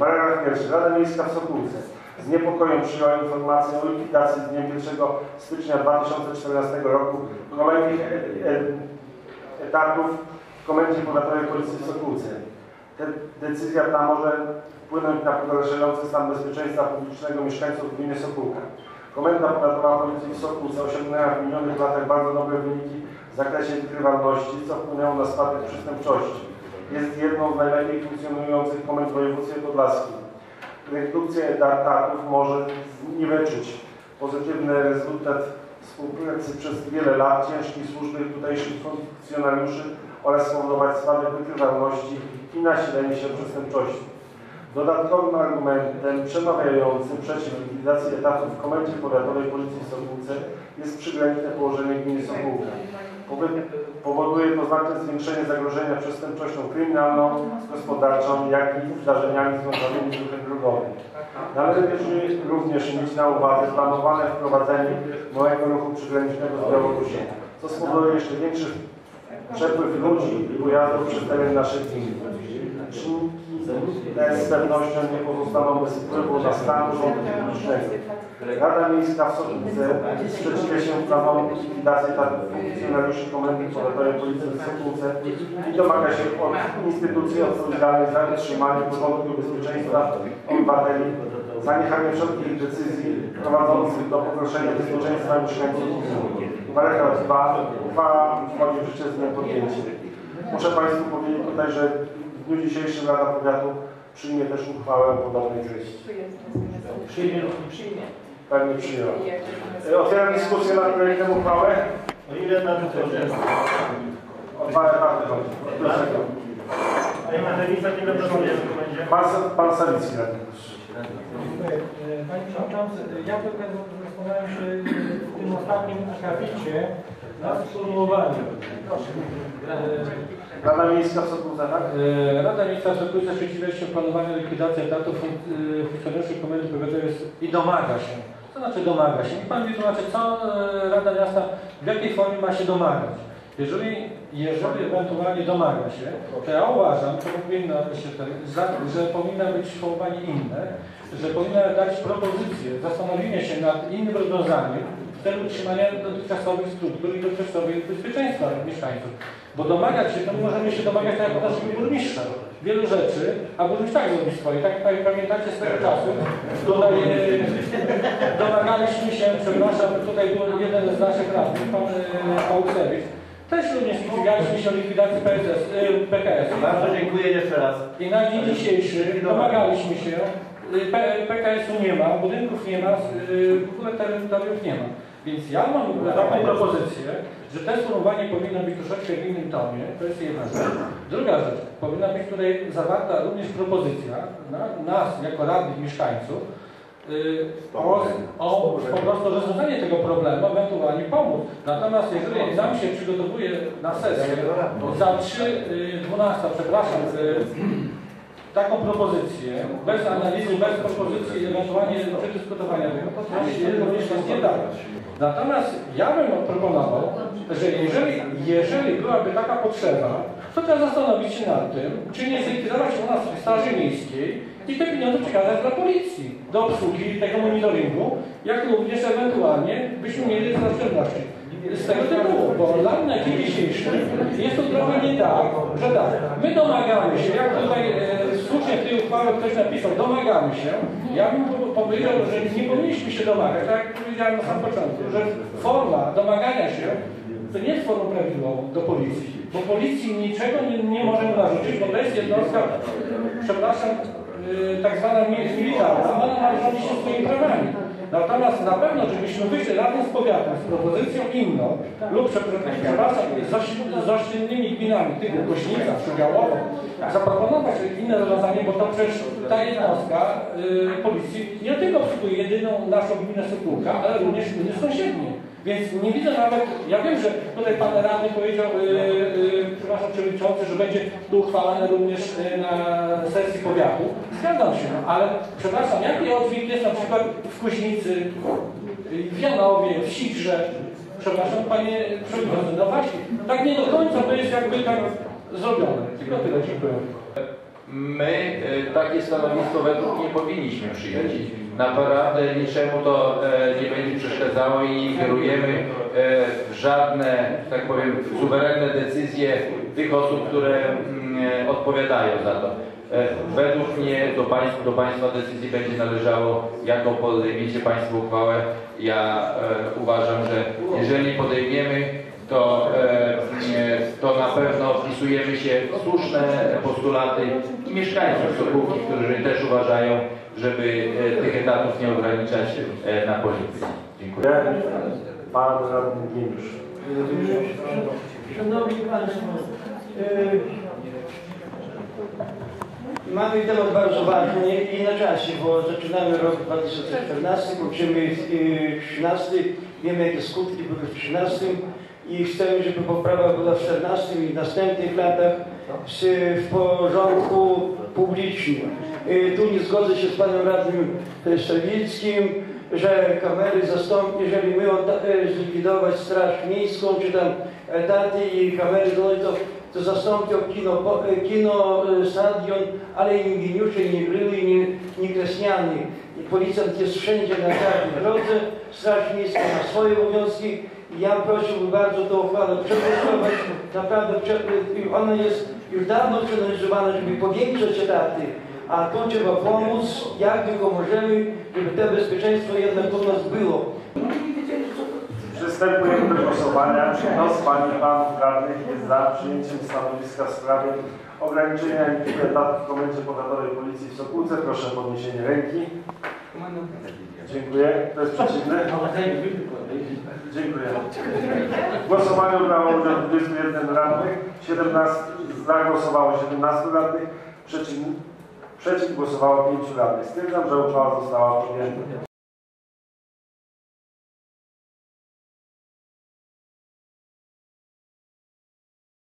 Paragraf pierwszy. Rada Miejska w Sokółce z niepokojem przyjęła informację o likwidacji z dniem 1 stycznia 2014 roku kolejnych e- e- etatów w Komendzie Powiatowej Policji w Sokółce. Te, decyzja ta może wpłynąć na pogarszający stan bezpieczeństwa publicznego mieszkańców gminy Sokółka. Komenda Powiatowa Policji w Sokółce osiągnęła w minionych latach bardzo dobre wyniki w zakresie wykrywalności, co wpłynęło na spadek przestępczości. Jest jedną z najlepiej funkcjonujących komend w województwie podlaskim. Redukcja etatów może zniweczyć pozytywny rezultat współpracy przez wiele lat ciężkiej służby tutejszych funkcjonariuszy oraz spowodować spadek wykrywalności i nasilenie się przestępczości. Dodatkowym argumentem przemawiającym przeciw likwidacji etatów w Komendzie Powiatowej Policji w Sokółce jest przygraniczne położenie gminy Sokółka. Powoduje to znaczne zwiększenie zagrożenia przestępczością kryminalną, gospodarczą, jak i zdarzeniami związanymi z ruchem drogowym. Należy również mieć na uwadze planowane wprowadzenie nowego ruchu przygranicznego z Białorusią, co spowoduje jeszcze większy przepływ ludzi i pojazdów przez teren naszej gminy. Te z pewnością nie pozostaną bez wpływu na stan rządu publicznego. Rada Miejska w Sokółce sprzeciwia się planom likwidacji etatów funkcjonariuszy Komendy Powiatowej Policji w Sokółce i domaga się od instytucji odpowiedzialnych za utrzymanie porządku i bezpieczeństwa obywateli, zaniechanie wszelkich decyzji prowadzących do pogorszenia bezpieczeństwa mieszkańców. Paragraf 2. Uchwała wchodzi w życie z dniem podjęcia. Muszę Państwu powiedzieć tutaj, że w dniu dzisiejszym Rada Powiatu przyjmie też uchwałę podobnej treści. Przyjmie lub nie przyjmie. Pewnie przyjęła. E, Otwieram dyskusję nad projektem uchwały. O ile na? O dwa etaty chodzi. Dlaczego? Panie reprezentuje w komendzie. Pan, pan Sawicki radny. Dziękuję. E, Panie Przewodniczący, ja tylko się w tym ostatnim akapicie nad sformułowaniem. E, Rada Miejska w Sokółce, tak? e, Rada Miejska w Sokółce sprzeciwia się planowaniu likwidacji etatów e, funkcjonariuszy Komendy Powiatowej i domaga się. Co znaczy domaga się? Niech Pan mi tłumaczy, co e, Rada Miasta, w jakiej formie ma się domagać. Jeżeli, jeżeli ewentualnie domaga się, to ja uważam, to powinno się, te- za- że powinno być sformułowanie inne, że powinna dać propozycję zastanowienia się nad innym rozwiązaniem w celu utrzymania dotychczasowych struktur i dotychczasowego bezpieczeństwa mieszkańców. Bo domagać się, to my możemy się domagać tak jak naszego burmistrza. Wielu rzeczy, a burmistrz tak zrobi swoje. Tak jak pamiętacie z tego czasu, tutaj e, domagaliśmy się, przepraszam, tutaj był jeden z naszych radnych, pan e, Pałusewicz, też również specjaliliśmy się o likwidacji PSS, e, PKS. Bardzo dziękuję jeszcze raz. I na dzień dzisiejszy domagaliśmy się, PKS-u nie ma, budynków nie ma, w ogóle terytoriów nie ma. Więc ja mam taką propozycję, że te sformułowanie powinno być troszeczkę w innym tonie, to jest jedna rzecz. Druga rzecz, powinna być tutaj zawarta również propozycja na nas, jako radnych mieszkańców, y, o, o po prostu rozwiązanie tego problemu, ewentualnie pomóc. Natomiast jeżeli nam się przygotowuje na sesję za 3.12, przepraszam, y, taką propozycję, bez analizy, bez propozycji, ewentualnie przedyskutowania tego, to coś również nie tak. Natomiast ja bym proponował, że jeżeli, jeżeli byłaby taka potrzeba, to trzeba zastanowić się nad tym, czy nie zlikwidować u nas Straży Miejskiej i te pieniądze przekazać dla policji do obsługi tego monitoringu, jak również ewentualnie byśmy mieli zaoszczędności. Z tego tytułu, bo dla mnie na dzień dzisiejszy jest to trochę nie tak, że tak, my domagamy się, jak tutaj e, ktoś napisał, domagamy się, ja bym po- powiedział, że nie powinniśmy się domagać, tak jak powiedziałem na samym początku, że forma domagania się to nie jest formą prawidłową do policji, bo policji niczego nie, nie możemy narzucić, bo to jest jednostka, przepraszam, y, tak zwana mi- militarna, ona ma rządzić się swoimi prawami. Natomiast na pewno, żebyśmy wyszli razem z powiatem z propozycją inną lub przepraszam, z oś- z ościennymi gminami, typu Kośnica, Przybiałowo, zaproponować inne rozwiązanie, bo to przecież ta jednostka y, policji nie tylko obsługuje jedyną naszą gminę Sokółka, ale również gminy sąsiednie. Więc nie widzę nawet, ja wiem, że tutaj pan radny powiedział, yy, przepraszam przewodniczący, że będzie to uchwalane również yy, na sesji powiatu. Zgadzam się, no, ale przepraszam, jaki odwilk jest na przykład w Kuźnicy, w Janowie, w Sigrze, przepraszam panie przewodniczący, no właśnie, tak nie do końca to jest jakby tak zrobione. Tylko tyle, dziękuję. My e, takie stanowisko według nie powinniśmy przyjąć. Naprawdę niczemu to e, nie będzie przeszkadzało i nie kierujemy e, w żadne, że tak powiem, suwerenne decyzje tych osób, które mm, e, odpowiadają za to. E, Według mnie do Państwa, do państwa decyzji będzie należało, jaką podejmiecie Państwo uchwałę. Ja e, uważam, że jeżeli podejmiemy, to, e, to na pewno wpisujemy się w słuszne postulaty mieszkańców Sokółki, którzy też uważają, żeby e, tych etatów nie ograniczać e, na policji. Dziękuję. Pan radny Geniusz. Szanowni Państwo, yy, mamy temat bardzo ważny i na czasie, bo zaczynamy rok 2014, kończymy yy, 13, wiemy jakie skutki były w 13 i chcemy, żeby poprawa była w 14 i następnych latach w, w porządku publicznym. Yy, Tu nie zgodzę się z panem radnym Stawickim, że kamery zastąpią, jeżeli my e, zlikwidować straż miejską, czy tam etaty i kamery to, to zastąpią kino, po- e, kino, e, stadion, ale nie geniusze, nie gryły, nie, nie kresniany. I policjant jest wszędzie na każdej drodze, straż miejska ma swoje obowiązki i ja prosiłbym bardzo tę uchwałę przegłosować. Naprawdę, e, ona jest już dawno przeanalizowana, żeby powiększać etaty. A tu trzeba pomóc, jak tylko możemy, żeby to bezpieczeństwo jednak u nas było. Przystępujemy do głosowania. Kto z Pań i Panów Radnych jest za przyjęciem stanowiska w sprawie ograniczenia liczby etatów w Komendzie Powiatowej Policji w Sokółce? Proszę o podniesienie ręki. Dziękuję. Kto jest przeciwny? Dziękuję. W głosowaniu brało udział 21 radnych, 17, za głosowało 17 radnych, przeciw, przeciw głosowało 5 radnych. Stwierdzam, że uchwała została podjęta.